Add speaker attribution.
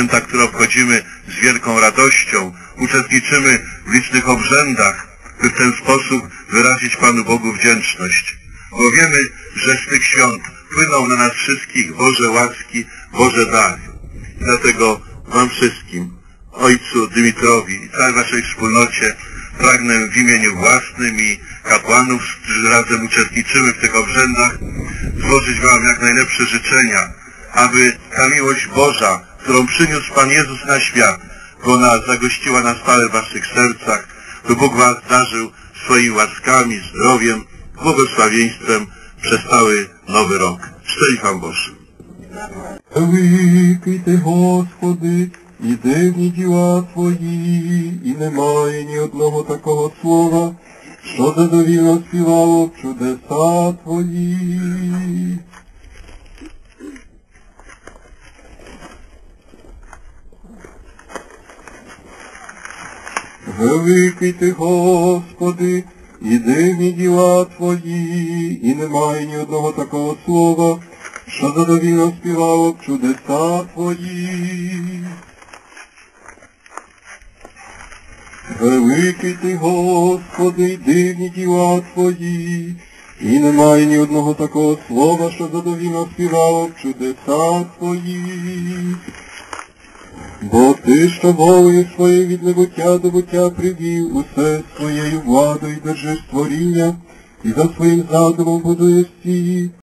Speaker 1: święta, które obchodzimy z wielką radością. Uczestniczymy w licznych obrzędach, by w ten sposób wyrazić Panu Bogu wdzięczność. Bo wiemy, że z tych świąt płyną na nas wszystkich Boże łaski, Boże dary. Dlatego Wam wszystkim, Ojcu Dymitrowi i całej Waszej wspólnocie pragnę w imieniu własnym i kapłanów, którzy razem uczestniczymy w tych obrzędach, złożyć Wam jak najlepsze życzenia, aby ta miłość Boża, którą przyniósł Pan Jezus na świat, bo ona zagościła na stałe w Waszych sercach, by Bóg Was darzył swoimi łaskami, zdrowiem, błogosławieństwem przez cały nowy rok. Szczęść Wam Boże.
Speaker 2: Великий ти, Господи, і дивні діла Твої, і немає ні одного такого слова, що задовільно співало б чудеса Твої. Великий ти, Господи, і дивні діла Твої, і немає ні одного такого слова, що задовільно співало чудеса Твої. Великий ти, Господи, й дивні діла Твої, і немає ні одного такого слова, що задовільно співало чудеса Твої. Бо ти, що волею своєю від небуття до буття привів усе своєю владою держиш створіння, і за своїм задумом будуєш всі,